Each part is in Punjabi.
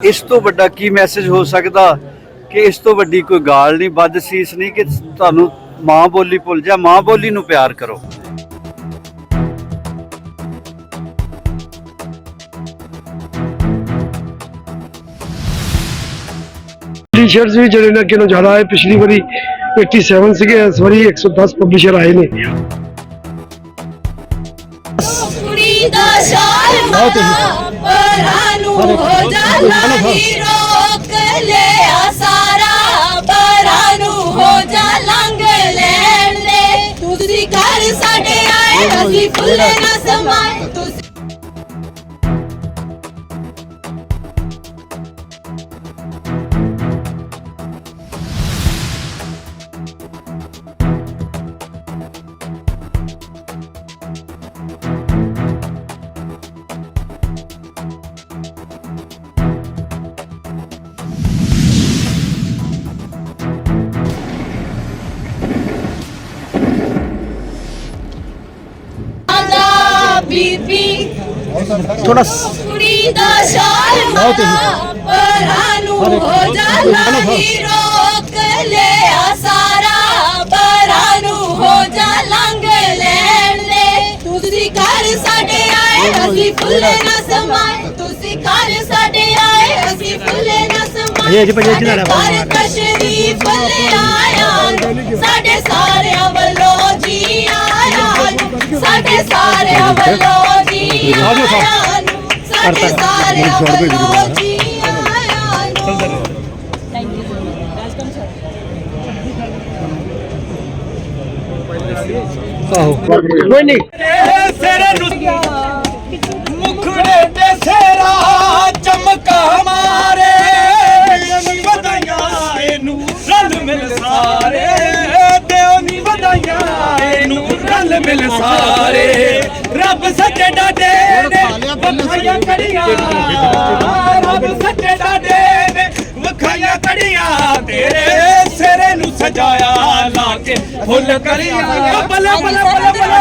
ਇਸ ਤੋਂ ਵੱਡਾ ਕੀ ਮੈਸੇਜ ਹੋ ਸਕਦਾ ਕਿ ਇਸ ਤੋਂ ਵੱਡੀ ਕੋਈ ਗਾਲ ਨਹੀਂ ਵੱਧ ਸੀਸ ਨਹੀਂ ਕਿ ਤੁਹਾਨੂੰ ਮਾਂ ਬੋਲੀ ਭੁੱਲ ਜਾ ਮਾਂ ਬੋਲੀ ਨੂੰ ਪਿਆਰ ਕਰੋ। ਪਬਲਿਸ਼ਰਸ ਵੀ ਜਿਹੜੇ ਨੇ ਨਾਲੋਂ ਜ਼ਿਆਦਾ ਆਏ ਪਿਛਲੀ ਵਾਰੀ 87 ਸੀਗੇ ਇਸ ਵਾਰੀ 110 ਪਬਲਿਸ਼ਰ ਆਏ ਨੇ। ਕੁੜੀ ਦਾ ਸ਼ਾਲ ਪਰਾਂ ਹੋ ਜਾ ਲਾਹੀ ਰੋਕ ਲਿਆ ਸਾਰਾ ਪਰਾਂ ਨੂੰ ਹੋ ਜਾ ਲੰਘ ਲੈਣ ਦੇ। ਤੁਸੀਂ ਘਰ ਸਾਡੇ ਆਏ ਅਸੀਂ ਫੁੱਲ ਨਾ ਸਮਾਏ। ਬੀਬੀ। ਥੋੜਾ ਕੁੜੀ ਦਾ ਸ਼ਾਲ ਮਾਂ ਪਰਾਂ ਨੂੰ ਹੋ ਜਾ ਲਾਹੀ ਰੋਕ ਲਿਆ ਸਾਰਾ। ਪਰਾਂ ਨੂੰ ਹੋ ਜਾ ਲੈਣ ਦੇ। ਤੁਸੀਂ ਘਰ ਸਾਡੇ ਆਏ ਅਸੀਂ ਫੁੱਲ ਨਾ ਸਮਾਏ। ਤੁਸੀਂ ਘਰ ਸਾਡੇ ਆਏ ਅਸੀਂ ਫੁੱਲ ਨਾ ਸਮਾਏ ਅਜੇ ਅਜੇ ਜਿਹੜਾ ਘਰ ਤਸ਼ਰੀਫ ਲਿਆਇਆ ਸਾਡੇ ਸਾਰਿਆਂ ਵੱਲੋਂ ਜੀ ਆਇਆ ਨੂੰ, ਸਾਡੇ ਸਾਰਿਆਂ ਵੱਲੋਂ ਜੀ ਆਇਆ ਨੂੰ, ਸਾਡੇ ਸਾਰਿਆਂ ਵੱਲੋਂ ਜੀ ਆਇਆ ਨੂੰ। ਕੋਈ ਨਹੀਂ ਮੁਖੜੇ ਤੇ ਸੇਰਾ ਚਮਕਾ ਮਿਲ ਸਾਰੇ। ਰੱਬ ਸੱਚੇ ਡਾਡੇ ਨੇ ਵਖਾਈਆਂ ਕੜੀਆਂ। ਰੱਬ ਸੱਚੇ ਡਾਡੇ ਨੇ ਵਖਾਈਆਂ ਕੜੀਆਂ। ਤੇਰੇ ਸਿਰੇ ਨੂੰ ਸਜਾਇਆ ਲਾ ਕੇ ਫੁੱਲ ਕਰੀਆਂ। ਬੱਲੇ ਬੱਲੇ ਬੱਲੇ ਬੱਲੇ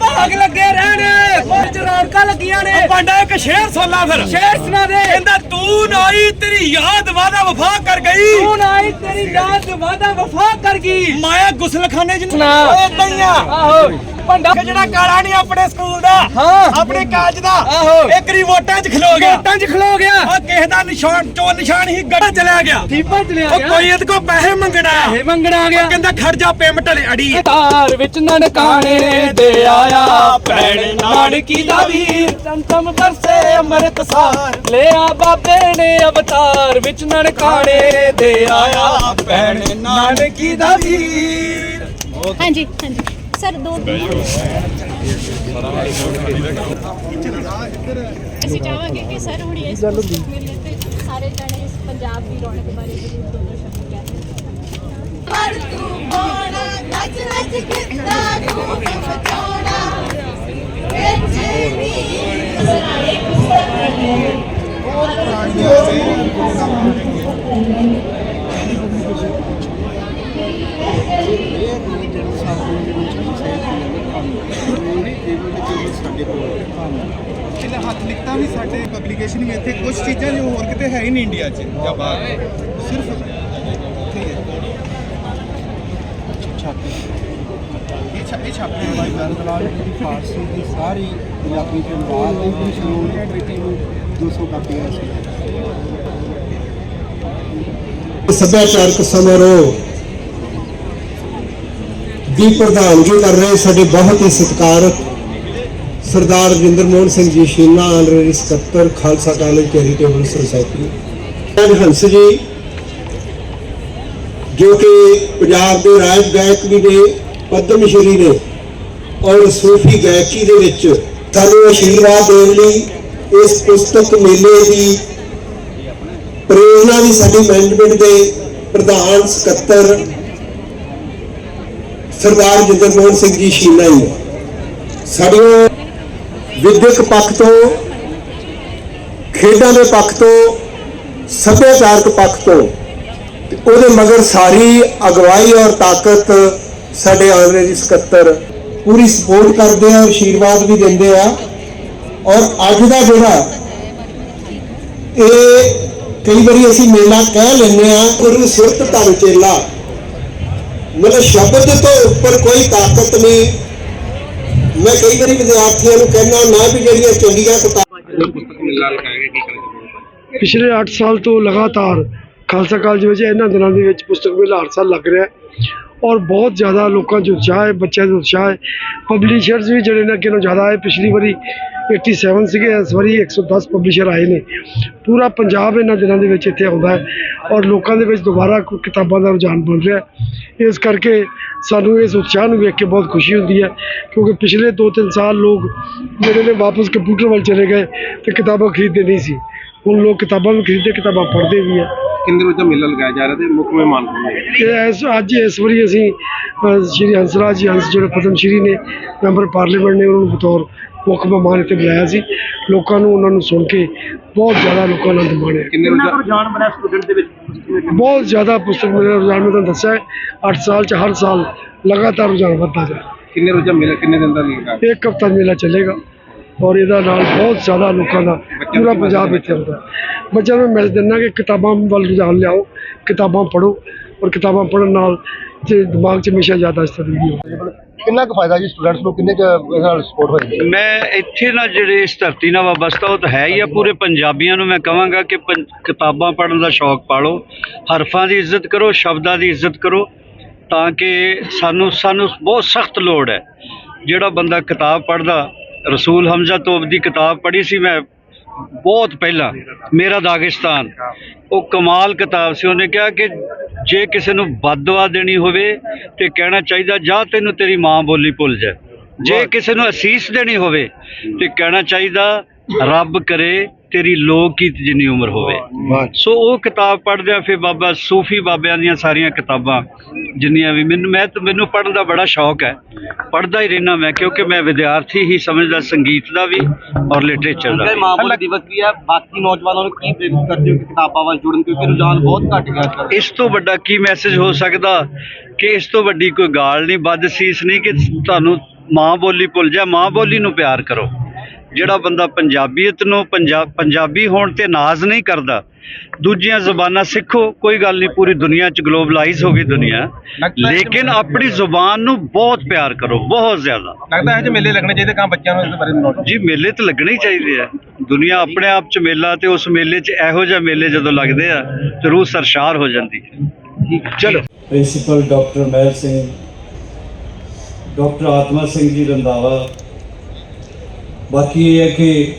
ਭਾਗ ਲੱਗੇ ਰਹਿਣੇ ਪੰਜ ਰੌਣਕਾਂ ਲੱਗੀਆਂ ਨੇ ਪਾਂਡਾ ਇੱਕ ਸ਼ੇਰ ਸੋਲਾ ਫਿਰ। ਸ਼ੇਰ ਸੁਣਾ ਦੇ। ਕਹਿੰਦਾ ਤੂੰ ਨਾਈ ਤੇਰੀ ਯਾਦ ਵਾਦਾ ਵਫਾ ਕਰ ਗਈ। ਤੂੰ ਨਾਈ ਤੇਰੀ ਯਾਦ ਵਾਦਾ ਵਫਾ ਕਰ ਗਈ। ਮਾਇਆ ਗੁਸਲਖਾਨੇ ਚ ਨਾ ਓ ਆਹੋ। ਪੰਡਾ ਜਿਹੜਾ ਕਾਲਾ ਨਹੀਂ ਆਪਣੇ ਸਕੂਲ ਦਾ ਹਾਂ। ਆਪਣੇ ਕਾਜ ਦਾ ਆਹੋ। ਇੱਕ ਰੀ ਵੋਟਾਂ 'ਚ ਖਲੋ ਗਿਆ। ਵੋਟਾਂ 'ਚ ਖਲੋ ਗਿਆ। ਉਹ ਕਿਸੇ ਦਾ ਨਿਸ਼ਾਨ ਚੋਂ ਨਿਸ਼ਾਨ ਹੀ ਗੱਡਾ ਚਲਿਆ ਗਿਆ। ਦੀਪਾ ਚਲਿਆ ਉਹ ਕੋਈ ਇਹਦੇ ਕੋ ਪੈਸੇ ਮੰਗਣਾ ਇਹ ਮੰਗਣਾ ਆ ਗਿਆ। ਕਹਿੰਦਾ ਖੜ ਜਾ ਪੇਮੈਂਟ ਵਾਲੀ ਅੜੀ ਤਾਰ ਵਿੱਚ ਨਨਕਾਣੇ ਦੇ ਆਇਆ। ਭੈਣ ਨਾਨਕੀ ਦਾ ਵੀਰ ਚੰਤਮ ਤਰਸੇ ਅੰਮ੍ਰਿਤਸਰ। ਲਿਆ ਬਾਬੇ ਨੇ ਅਵਤਾਰ ਵਿੱਚ ਨਨਕਾਣੇ ਦੇ ਆਇਆ। ਭੈਣ ਨਾਨਕੀ ਦਾ ਵੀਰ। ਹਾਂਜੀ ਹਾਂਜੀ। ਸਰ ਦੋ ਅਸੀਂ ਚਾਹਾਂਗੇ ਕਿ ਸਰ ਹੁਣ ਇਸ ਮੇਲੇ ਤੇ ਸਾਰੇ ਜਣੇ ਇਸ ਪੰਜਾਬ ਦੀ ਰੌਣਕ ਬਾਰੇ ਜ਼ਰੂਰ ਦੋ ਦੋ ਸ਼ਬਦ ਕਹਿਣ ਪਰ ਤੂੰ ਹੋਣਾ ਨੱਚ ਨੱਚ ਕਿੱਦਾਂ ਤੂੰ ਮਚਾਉਣਾ ਵਿੱਚ ਵੀ ਇਹਦਾ ਹੱਥ ਲਿਖਤਾ ਵੀ ਸਾਡੇ ਪਬਲੀਕੇਸ਼ਨ ਵੀ ਇੱਥੇ ਕੁਝ ਚੀਜ਼ਾਂ ਜੋ ਹੋਰ ਕਿਤੇ ਹੈ ਹੀ ਨਹੀਂ ਇੰਡੀਆ 'ਚ ਜਾਂ ਬਾਹਰ। ਸਿਰਫ ਇੱਥੇ ਹੀ ਹੈ। ਛਾਪੇ। ਇਹ ਛਾਪੇ ਛਾਪੇ ਵਾਲੀ ਗੱਲ ਦੀ ਫਾਰਸੀ ਦੀ ਸਾਰੀ ਪੰਜਾਬੀ ਚ ਅਨੁਵਾਦ ਦੀ ਸ਼ੁਰੂ ਟ੍ਰੀਟੀ ਨੂੰ 200 ਕਾਪੀਆਂ ਸੀ। ਸੱਭਿਆਚਾਰਕ ਸਮਾਰੋਹ ਦੀ ਪ੍ਰਧਾਨਗੀ ਕਰ ਰਹੇ ਸਾਡੇ ਬਹੁਤ ਹੀ ਸਤਿਕਾਰਤ ਸਰਦਾਰ ਰਜਿੰਦਰ ਮੋਹਨ ਸਿੰਘ ਜੀ, ਸ਼ੀਨਾ ਆਨਰੇਰੀ ਸਕੱਤਰ, ਖਾਲਸਾ ਕਾਲਜ ਚੈਰੀਟੇਬਲ ਸੁਸਾਇਟੀ ਅੱਜ ਹੰਸ ਜੀ, ਜੋ ਕਿ ਪੰਜਾਬ ਦੇ ਰਾਜ ਗਾਇਕ ਵੀ ਨੇ ਪਦਮ ਸ਼੍ਰੀ ਨੇ ਔਰ ਸੂਫੀ ਗਾਇਕੀ ਦੇ ਵਿੱਚ ਸਾਨੂੰ ਆਸ਼ੀਰਵਾਦ ਦੇਣ ਲਈ ਇਸ ਪੁਸਤਕ ਮੇਲੇ ਦੀ ਪ੍ਰੇਰਣਾ ਵੀ ਸਾਡੀ ਮੈਨੇਜਮੈਂਟ ਦੇ ਪ੍ਰਧਾਨ ਸਕੱਤਰ ਸਰਦਾਰ ਜਿੰਦਰ ਮੋਹਨ ਸਿੰਘ ਜੀ ਸ਼ੀਨਾ ਜੀ, ਸਾਡੀਆਂ ਵਿਦਿਅਕ ਪੱਖ ਤੋਂ, ਖੇਡਾਂ ਦੇ ਪੱਖ ਤੋਂ, ਸੱਭਿਆਚਾਰਕ ਪੱਖ ਤੋਂ, ਤੇ ਉਹਦੇ ਮਗਰ ਸਾਰੀ ਅਗਵਾਈ ਔਰ ਤਾਕਤ ਸਾਡੇ ਆਨਰੇਰੀ ਸਕੱਤਰ ਪੂਰੀ ਸਪੋਰਟ ਕਰਦੇ ਆ ਆਸ਼ੀਰਵਾਦ ਵੀ ਦਿੰਦੇ ਆ। ਔਰ ਅੱਜ ਦਾ ਜਿਹੜਾ ਇਹ ਕਈ ਵਾਰੀ ਅਸੀਂ ਮੇਲਾ ਕਹਿ ਲੈਂਦੇ ਆ ਗੁਰੂ ਸੁਰਤ ਧਨ ਚੇਲਾ। ਮਤਲਬ ਸ਼ਬਦ ਤੋਂ ਉੱਪਰ ਕੋਈ ਤਾਕਤ ਨਹੀਂ। ਮੈਂ ਕਈ ਵਾਰੀ ਵਿਦਿਆਰਥੀਆਂ ਨੂੰ ਕਹਿੰਦਾ ਨਾ ਵੀ ਜਿਹੜੀਆਂ ਚੰਗੀਆਂ ਕਿਤਾਬਾਂ ਪਿਛਲੇ 8 ਸਾਲ ਤੋਂ ਲਗਾਤਾਰ ਖਾਲਸਾ ਕਾਲਜ ਵਿੱਚ ਇਹਨਾਂ ਦਿਨਾਂ ਦੇ ਵਿੱਚ ਪੁਸਤਕ ਮੇਲਾ ਹਰ ਸਾਲ ਲੱਗ ਰਿਹਾ ਔਰ ਬਹੁਤ ਜ਼ਿਆਦਾ ਲੋਕਾਂ 'ਚ ਉਤਸ਼ਾਹ ਹੈ, ਬੱਚਿਆਂ 'ਚ ਉਤਸ਼ਾਹ ਹੈ। ਪਬਲਿਸ਼ਰਸ ਵੀ ਜਿਹੜੇ ਨੇ ਅੱਗੇ ਨਾਲੋਂ ਜ਼ਿਆਦਾ ਆਏ। ਪਿਛਲੀ ਵਾਰੀ 87 ਸੀਗੇ, ਇਸ ਵਾਰੀ 110 ਪਬਲਿਸ਼ਰ ਆਏ ਨੇ। ਪੂਰਾ ਪੰਜਾਬ ਇਹਨਾਂ ਦਿਨਾਂ ਦੇ ਵਿੱਚ ਇੱਥੇ ਆਉਂਦਾ ਹੈ ਔਰ ਲੋਕਾਂ ਦੇ ਵਿੱਚ ਦੁਬਾਰਾ ਕਿਤਾਬਾਂ ਦਾ ਰੁਝਾਨ ਬਣ ਰਿਹਾ ਇਸ ਕਰਕੇ ਸਾਨੂੰ ਇਸ ਉਤਸ਼ਾਹ ਨੂੰ ਵੇਖ ਕੇ ਬਹੁਤ ਖੁਸ਼ੀ ਹੁੰਦੀ ਹੈ ਕਿਉਂਕਿ ਪਿਛਲੇ 2-3 ਸਾਲ ਲੋਕ ਜਿਹੜੇ ਨੇ ਵਾਪਸ ਕੰਪਿਊਟਰ ਵੱਲ ਚਲੇ ਗਏ ਤੇ ਕਿਤਾਬਾਂ ਖਰੀਦਦੇ ਨਹੀਂ ਸੀ। ਹੁਣ ਲੋਕ ਕਿਤਾਬਾਂ ਵੀ ਖਰੀਦਦੇ, ਕਿਤਾਬਾਂ ਪੜ੍ਹਦੇ ਵੀ ਕਿੰਨੇ ਰੋਜ਼ਾ ਮੇਲਾ ਲਗਾਇਆ ਜਾ ਰਿਹਾ ਤੇ ਮੁੱਖ ਮਹਿਮਾਨ ਕੌਣ ਨੇ? ਇਹ ਇਸ ਅੱਜ ਇਸ ਵਾਰੀ ਅਸੀਂ ਅ, ਸ਼੍ਰੀ ਹੰਸਰਾਜ ਜੀ ਹੰਸ ਜਿਹੜੇ ਪਦਮ ਸ਼੍ਰੀ ਨੇ ਮੈਂਬਰ ਪਾਰਲੀਮੈਂਟ ਨੇ ਉਹਨਾਂ ਨੂੰ ਬਤੌਰ ਮੁੱਖ ਮਹਿਮਾਨ ਇੱਥੇ ਬੁਲਾਇਆ ਸੀ। ਲੋਕਾਂ ਨੂੰ ਉਹਨਾਂ ਨੂੰ ਸੁਣ ਕੇ ਬਹੁਤ ਜ਼ਿਆਦਾ ਲੋਕਾਂ ਨੂੰ ਆਨੰਦ ਮਾਣਿਆ। ਕਿੰਨੇ ਰੋਜ਼ਾ ਰੁਝਾਨ ਬਣਿਆ ਸਟੂਡੈਂਟ ਦੇ ਵਿੱਚ? ਬਹੁਤ ਜ਼ਿਆਦਾ ਪੁਸਤਕ ਦਾ ਰੁਝਾਨ ਮੈਂ ਤੁਹਾਨੂੰ ਦੱਸਿਆ ਹੈ। 8 ਸਾਲ ਚ ਹਰ ਸਾਲ ਲਗਾਤਾਰ ਰੁਝਾਨ ਵੱਧਦਾ ਜਾ ਰਿਹਾ। ਕਿੰਨੇ ਰੋਜ਼ਾ ਮੇਲਾ ਕਿੰਨੇ ਦਿਨ ਦਾ ਲੱਗੇਗਾ ਇੱਕ ਹਫ਼ਤਾ ਮੇਲਾ ਚੱਲੇਗਾ। ਔਰ ਇਹਦਾ ਨਾਲ ਬਹੁਤ ਜ਼ਿਆਦਾ ਲੋਕਾਂ ਦਾ ਪੂਰਾ ਪੰਜਾਬ ਇੱਥੇ ਆਉਂਦਾ। ਬੱਚਿਆਂ ਨੂੰ ਮੈਸੇਜ ਦਿੰਦਾ ਕਿ ਕਿਤਾਬਾਂ ਵੱਲ ਰੁਝਾਨ ਲਿਆਓ ਕਿਤਾਬਾਂ ਪੜ੍ਹੋ ਔਰ ਕਿਤਾਬਾਂ ਪੜ੍ਹਨ ਨਾਲ ਜੇ ਦਿਮਾਗ 'ਚ ਹਮੇਸ਼ਾ ਜ਼ਿਆਦਾ ਅਸਰ ਹੁੰਦੀ ਹੈ ਕਿੰਨਾ ਕੁ ਫਾਇਦਾ ਜੀ ਸਟੂਡੈਂਟਸ ਨੂੰ? ਕਿੰਨੇ ਕੁ ਇਹਦੇ ਨਾਲ ਸਪੋਰਟ ਹੋਏਗੀ ਮੈਂ ਇੱਥੇ ਨਾ ਜਿਹੜੇ ਇਸ ਧਰਤੀ ਨਾਲ ਵਾਬਸਤਾ ਉਹ ਤਾਂ ਹੈ ਹੀ ਆ ਪੂਰੇ ਪੰਜਾਬੀਆਂ ਨੂੰ ਮੈਂ ਕਹਾਂਗਾ ਕਿ ਪੰ- ਕਿਤਾਬਾਂ ਪੜ੍ਹਨ ਦਾ ਸ਼ੌਕ ਪਾਲੋ ਹਰਫਾਂ ਦੀ ਇੱਜ਼ਤ ਕਰੋ ਸ਼ਬਦਾਂ ਦੀ ਇੱਜ਼ਤ ਕਰੋ ਤਾਂ ਕਿ ਸਾਨੂੰ ਸਾਨੂੰ ਬਹੁਤ ਸਖਤ ਲੋੜ ਹੈ। ਜਿਹੜਾ ਬੰਦਾ ਕਿਤਾਬ ਪੜ੍ਹਦਾ ਰਸੂਲ ਹਮਜ਼ਾ ਤੋਬ ਦੀ ਕਿਤਾਬ ਪੜ੍ਹੀ ਸੀ ਮੈਂ ਬਹੁਤ ਪਹਿਲਾਂ ਮੇਰਾ ਦਾਗਿਸਤਾਨ। ਉਹ ਕਮਾਲ ਕਿਤਾਬ ਸੀ। ਉਹਨੇ ਕਿਹਾ ਕਿ ਜੇ ਕਿਸੇ ਨੂੰ ਬਦਦੁਆ ਦੇਣੀ ਹੋਵੇ ਤੇ ਕਹਿਣਾ ਚਾਹੀਦਾ ਜਾਂ ਤੈਨੂੰ ਤੇਰੀ ਮਾਂ ਬੋਲੀ ਭੁੱਲ ਜਾਏ ਜੇ ਕਿਸੇ ਨੂੰ ਅਸੀਸ ਦੇਣੀ ਹੋਵੇ ਤੇ ਕਹਿਣਾ ਚਾਹੀਦਾ ਰੱਬ ਕਰੇ ਤੇਰੀ ਲੋਕ ਕੀਤ ਜਿੰਨੀ ਉਮਰ ਹੋਵੇ। ਸੋ ਉਹ ਕਿਤਾਬ ਪੜ੍ਹਦਿਆਂ ਫਿਰ ਬਾਬਾ ਸੂਫੀ ਬਾਬਿਆਂ ਦੀਆਂ ਸਾਰੀਆਂ ਕਿਤਾਬਾਂ ਜਿੰਨੀਆਂ ਵੀ ਮੈਨੂੰ ਮੈਂ ਤਾਂ ਮੈਨੂੰ ਪੜ੍ਹਨ ਦਾ ਬੜਾ ਸ਼ੌਕ ਹੈ। ਪੜ੍ਹਦਾ ਹੀ ਰਹਿਣਾ ਮੈਂ ਕਿਉਂਕਿ ਮੈਂ ਵਿਦਿਆਰਥੀ ਹੀ ਸਮਝਦਾ ਸੰਗੀਤ ਦਾ ਵੀ ਔਰ ਲਿਟਰੇਚਰ ਦਾ ਵੀ। ਮਾਂ ਬੋਲੀ ਦਿਵਸ ਵੀ ਹੈ? ਬਾਕੀ ਨੌਜਵਾਨਾਂ ਨੂੰ ਕੀ ਪ੍ਰੇਰਿਤ ਕਰਦੇ ਹੋ ਕਿ ਕਿਤਾਬਾਂ ਵੱਲ ਜੁੜਨ? ਕਿਉਂਕਿ ਰੁਝਾਨ ਬਹੁਤ ਘਟ ਗਿਆ ਇਸ ਤੋਂ ਵੱਡਾ ਕੀ ਮੈਸੇਜ ਹੋ ਸਕਦਾ ਕਿ ਇਸ ਤੋਂ ਵੱਡੀ ਕੋਈ ਗਾਲ ਨਹੀਂ ਵੱਧ ਸੀਸ ਨਹੀਂ ਕਿ ਤੁਹਾਨੂੰ ਮਾਂ ਬੋਲੀ ਭੁੱਲ ਜਾ ਮਾਂ ਬੋਲੀ ਨੂੰ ਪਿਆਰ ਕਰੋ। ਜਿਹੜਾ ਬੰਦਾ ਪੰਜਾਬੀਅਤ ਨੂੰ ਪੰਜਾਬ ਪੰਜਾਬੀ ਹੋਣ ਤੇ ਨਾਜ਼ ਨਹੀਂ ਕਰਦਾ ਦੂਜੀਆਂ ਜ਼ੁਬਾਨਾਂ ਸਿੱਖੋ ਕੋਈ ਗੱਲ ਨਹੀਂ ਪੂਰੀ ਦੁਨੀਆ 'ਚ ਗਲੋਬਲਾਈਜ਼ ਹੋ ਗਈ ਦੁਨੀਆ। ਲੇਕਿਨ ਆਪਣੀ ਜ਼ੁਬਾਨ ਨੂੰ ਬਹੁਤ ਪਿਆਰ ਕਰੋ ਬਹੁਤ ਜ਼ਿਆਦਾ। ਲੱਗਦਾ ਹੈ ਜੇ ਮੇਲੇ ਲੱਗਣੇ ਚਾਹੀਦੇ ਕਾਂ ਬੱਚਿਆਂ ਨੂੰ ਇਸ ਬਾਰੇ ਨੌਲੇਜ ਜੀ ਮੇਲੇ ਤਾਂ ਲੱਗਣੇ ਹੀ ਚਾਹੀਦੇ ਆ। ਦੁਨੀਆ ਆਪਣੇ ਆਪ 'ਚ ਮੇਲਾ ਤੇ ਉਸ ਮੇਲੇ 'ਚ ਇਹੋ ਜਿਹੇ ਮੇਲੇ ਜਦੋਂ ਲੱਗਦੇ ਆ ਤੇ ਰੂਹ ਸਰਸ਼ਾਰ ਹੋ ਜਾਂਦੀ ਹੈ। ਚਲੋ। Principal doctor Mahil Singh doctor Atma Singh ji Randhawa ਬਾਕੀ ਇਹ ਹੈ ਕਿ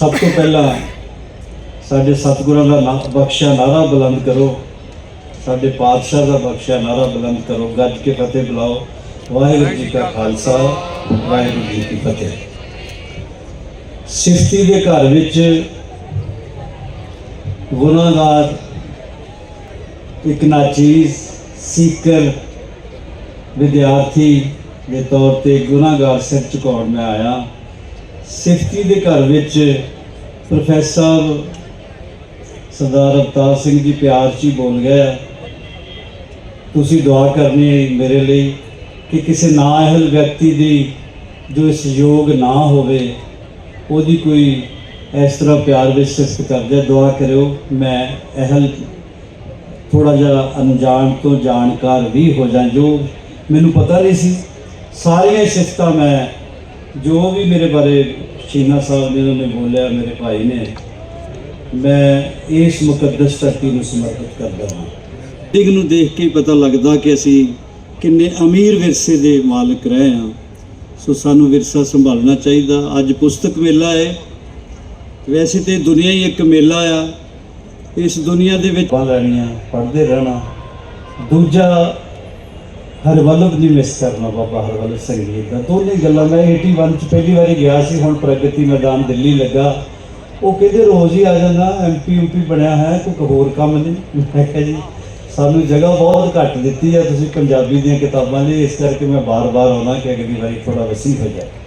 ਸਭ ਤੋਂ ਪਹਿਲਾਂ ਸਾਡੇ ਸਤਿਗੁਰਾਂ ਦਾ ਨਾਮ ਬਖਸ਼ਿਆ ਨਾਰਾ ਬੁਲੰਦ ਕਰੋ। ਸਾਡੇ ਪਾਤਸ਼ਾਹ ਦਾ ਬਖਸ਼ਿਆ ਨਾਰਾ ਬੁਲੰਦ ਕਰੋ। ਗੱਜ ਕੇ ਫਤਿਹ ਬੁਲਾਓ। ਵਾਹਿਗੁਰੂ ਜੀ ਕਾ ਖਾਲਸਾ, ਵਾਹਿਗੁਰੂ ਜੀ ਕੀ ਫਤਿਹ। ਸਿਫਤੀ ਦੇ ਘਰ ਵਿੱਚ ਗੁਨਾਹਗਾਰ ਇੱਕ ਨਾਚੀਜ਼, ਸੀਕਰ ਵਿਦਿਆਰਥੀ ਦੇ ਤੌਰ ਤੇ ਗੁਨਾਹਗਾਰ ਸਿਰ ਝੁਕਾਉਣ ਮੈਂ ਆਇਆ। ਸਿਫਤੀ ਦੇ ਘਰ ਵਿੱਚ ਪ੍ਰੋਫੈਸਰ ਸਰਦਾਰ ਅਵਤਾਰ ਸਿੰਘ ਜੀ ਪਿਆਰ ਚ ਹੀ ਬੋਲ ਗਏ ਤੁਸੀਂ ਦੁਆ ਕਰਨੀ ਹੈ ਮੇਰੇ ਲਈ ਕਿ ਕਿਸੇ ਨਾਅਹਿਲ ਵਿਅਕਤੀ ਦੀ ਜੋ ਸਹਿਯੋਗ ਨਾ ਹੋਵੇ, ਉਹਦੀ ਕੋਈ ਇਸ ਤਰ੍ਹਾਂ ਪਿਆਰ ਵਿੱਚ ਸਿਫਤ ਕਰਦੇ ਦੁਆ ਕਰਿਓ, ਮੈਂ ਅਹਿਲ ਥੋੜਾ ਜਿਹਾ ਅਣਜਾਣ ਤੋਂ ਜਾਣਕਾਰ ਵੀ ਹੋ ਜਾਂ ਜੋ ਮੈਨੂੰ ਪਤਾ ਨਹੀਂ ਸੀ। ਸਾਰੀਆਂ ਸਿਫਤਾਂ ਮੈਂ ਜੋ ਵੀ ਮੇਰੇ ਬਾਰੇ ਸ਼ੀਨਾ ਸਾਹਿਬ ਨੇ ਉਹਨੇ ਬੋਲਿਆ ਮੇਰੇ ਭਾਈ ਨੇ ਮੈਂ ਇਸ ਮੁਕੱਦਸ ਧਰਤੀ ਨੂੰ ਸਮਰਪਿਤ ਕਰਦਾ ਹਾਂ। ਦਿਗ ਨੂੰ ਦੇਖ ਕੇ ਪਤਾ ਲੱਗਦਾ ਕਿ ਅਸੀਂ ਕਿੰਨੇ ਅਮੀਰ ਵਿਰਸੇ ਦੇ ਮਾਲਕ ਰਹੇ ਹਾਂ। ਸੋ ਸਾਨੂੰ ਵਿਰਸਾ ਸੰਭਾਲਣਾ ਚਾਹੀਦਾ। ਅੱਜ ਪੁਸਤਕ ਮੇਲਾ ਹੈ। ਵੈਸੇ ਤੇ ਦੁਨੀਆ ਹੀ ਇੱਕ ਮੇਲਾ ਆ। ਇਸ ਦੁਨੀਆ ਦੇ ਵਿੱਚ ਲੈਣੀਆਂ ਪੜ੍ਹਦੇ ਰਹਿਣਾ। ਦੂਜਾ ਹਰਵਲਭ ਨਹੀਂ ਮਿਸ ਕਰਨਾ ਬਾਬਾ ਹਰਵਲਭ ਸੰਗੀਤ ਦਾ। ਦੋਨੇ ਗੱਲਾਂ, ਮੈਂ 81 ਚ ਪਹਿਲੀ ਵਾਰੀ ਗਿਆ ਸੀ, ਹੁਣ ਪ੍ਰਗਤੀ ਮੈਦਾਨ ਦਿੱਲੀ ਲੱਗਾ। ਉਹ ਕਹਿੰਦੇ ਰੋਜ਼ ਹੀ ਆ ਜਾਂਦਾ ਐਮਪੀ ਯੂਪੀ ਬਣਿਆ ਹੈ ਕੋਈ ਹੋਰ ਕੰਮ ਨਹੀਂ। ਮੈਂ ਕਿਹਾ ਜੀ, ਸਾਨੂੰ ਜਗ੍ਹਾ ਬਹੁਤ ਘੱਟ ਦਿੱਤੀ ਹੈ ਤੁਸੀਂ ਪੰਜਾਬੀ ਦੀਆਂ ਕਿਤਾਬਾਂ ਲਈ ਇਸ ਕਰਕੇ ਮੈਂ ਬਾਰ-ਬਾਰ ਆਉਣਾ ਕਿ ਅਗਲੀ ਵਾਰੀ ਥੋੜਾ ਵਸੀ ਹੋ ਜਾਏ।